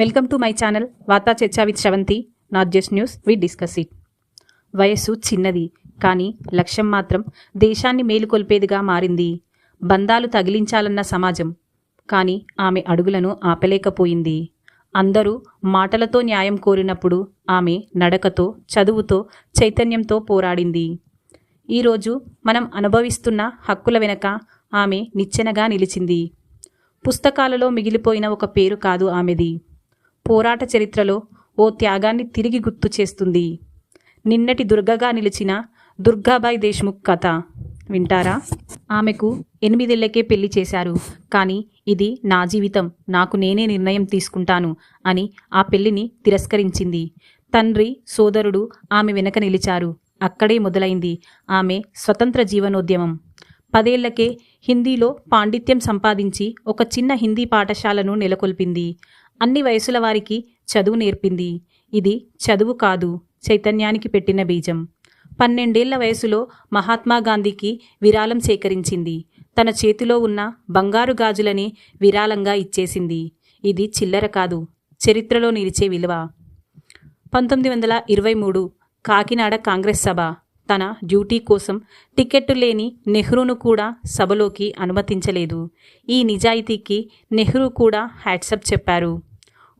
Welcome to my channel వార్తా చర్చా with Sravanthi not just news we discuss it వయస్సు చిన్నది కానీ లక్ష్యం మాత్రం దేశాన్ని మేలుకొల్పేదిగా మారింది. బంధాలు తగిలించాలన్న సమాజం. కానీ ఆమె అడుగులను ఆపలేకపోయింది. అందరూ మాటలతో న్యాయం కోరినప్పుడు ఆమె నడకతో చదువుతో చైతన్యంతో పోరాడింది. ఈరోజు మనం అనుభవిస్తున్న హక్కుల వెనక ఆమె నిచ్చెనగా నిలిచింది. పుస్తకాలలో మిగిలిపోయిన ఒక పేరు కాదు ఆమెది. పోరాట చరిత్రలో ఓ త్యాగాన్ని తిరిగి గుర్తు చేస్తుంది. నిన్నటి దుర్గగా నిలిచిన దుర్గాబాయ్ దేశ్ముఖ్ కథ. వింటారా? ఆమెకు ఎనిమిదేళ్ళకే పెళ్ళి చేశారు. కానీ ఇది నా జీవితం నాకు నేనే నిర్ణయం తీసుకుంటాను అని ఆ పెళ్ళిని తిరస్కరించింది. తండ్రి సోదరుడు ఆమె వెనక నిలిచారు. అక్కడే మొదలైంది ఆమె స్వతంత్ర జీవనోద్యమం. పదేళ్ళకే హిందీలో పాండిత్యం సంపాదించి ఒక చిన్న హిందీ పాఠశాలను నెలకొల్పింది. అన్ని వయసుల వారికి చదువు నేర్పింది. ఇది చదువు కాదు చైతన్యానికి పెట్టిన బీజం. పన్నెండేళ్ళ వయసులో మహాత్మాగాంధీకి విరాళం సేకరించింది. తన చేతిలో ఉన్న బంగారు గాజులని విరాళంగా ఇచ్చేసింది. ఇది చిల్లర కాదు చరిత్రలో నిలిచే విలువ. పంతొమ్మిది వందల ఇరవై మూడు కాకినాడ కాంగ్రెస్ సభ తన డ్యూటీ కోసం టికెట్టు లేని నెహ్రూను కూడా సభలోకి అనుమతించలేదు. ఈ నిజాయితీకి నెహ్రూ కూడా హ్యాట్సప్ చెప్పారు.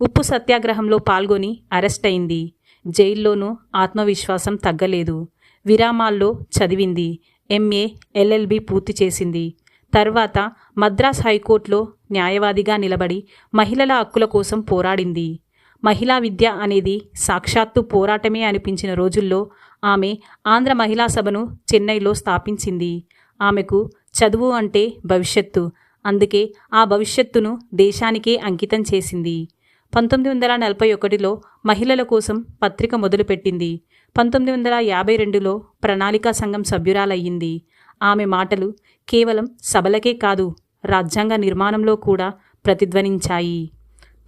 ఉప్పు సత్యాగ్రహంలో పాల్గొని అరెస్ట్ అయింది. జైల్లోనూ ఆత్మవిశ్వాసం తగ్గలేదు. విరామాల్లో చదివింది. ఎంఏ ఎల్ఎల్బి పూర్తి చేసింది. తర్వాత మద్రాస్ హైకోర్టులో న్యాయవాదిగా నిలబడి మహిళల హక్కుల కోసం పోరాడింది. మహిళా విద్య అనేది సాక్షాత్తు పోరాటమే అనిపించిన రోజుల్లో ఆమె ఆంధ్ర మహిళా సభను చెన్నైలో స్థాపించింది. ఆమెకు చదువు అంటే భవిష్యత్తు. అందుకే ఆ భవిష్యత్తును దేశానికే అంకితం చేసింది. పంతొమ్మిది వందల నలభై ఒకటిలో మహిళల కోసం పత్రిక మొదలుపెట్టింది. పంతొమ్మిది వందల యాభై రెండులో ప్రణాళికా సంఘం సభ్యురాలయ్యింది. ఆమె మాటలు కేవలం సభలకే కాదు రాజ్యాంగ నిర్మాణంలో కూడా ప్రతిధ్వనించాయి.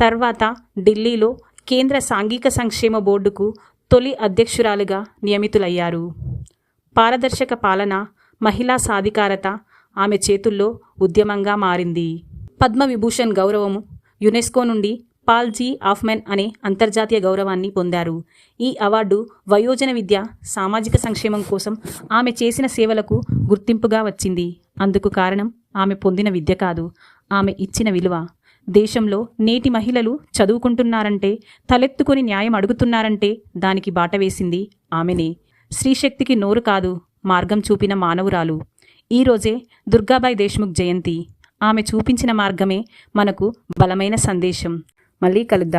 తర్వాత ఢిల్లీలో కేంద్ర సాంఘిక సంక్షేమ బోర్డుకు తొలి అధ్యక్షురాలుగా నియమితులయ్యారు. పారదర్శక పాలన మహిళా సాధికారత ఆమె చేతుల్లో ఉద్యమంగా మారింది. పద్మవిభూషణ్ గౌరవము యునెస్కో నుండి పాల్ జీ ఆఫ్మెన్ అనే అంతర్జాతీయ గౌరవాన్ని పొందారు. ఈ అవార్డు వయోజన విద్య సామాజిక సంక్షేమం కోసం ఆమె చేసిన సేవలకు గుర్తింపుగా వచ్చింది. అందుకు కారణం ఆమె పొందిన విద్య కాదు. ఆమె ఇచ్చిన విలువ. దేశంలో నేటి మహిళలు చదువుకుంటున్నారంటే తలెత్తుకొని న్యాయం అడుగుతున్నారంటే దానికి బాట వేసింది ఆమెనే. స్త్రీశక్తికి నోరు కాదు మార్గం చూపిన మానవురాలు. ఈరోజే దుర్గాబాయ్ దేశ్ముఖ్ జయంతి. ఆమె చూపించిన మార్గమే మనకు బలమైన సందేశం. మళ్ళీ కలుద్దాం.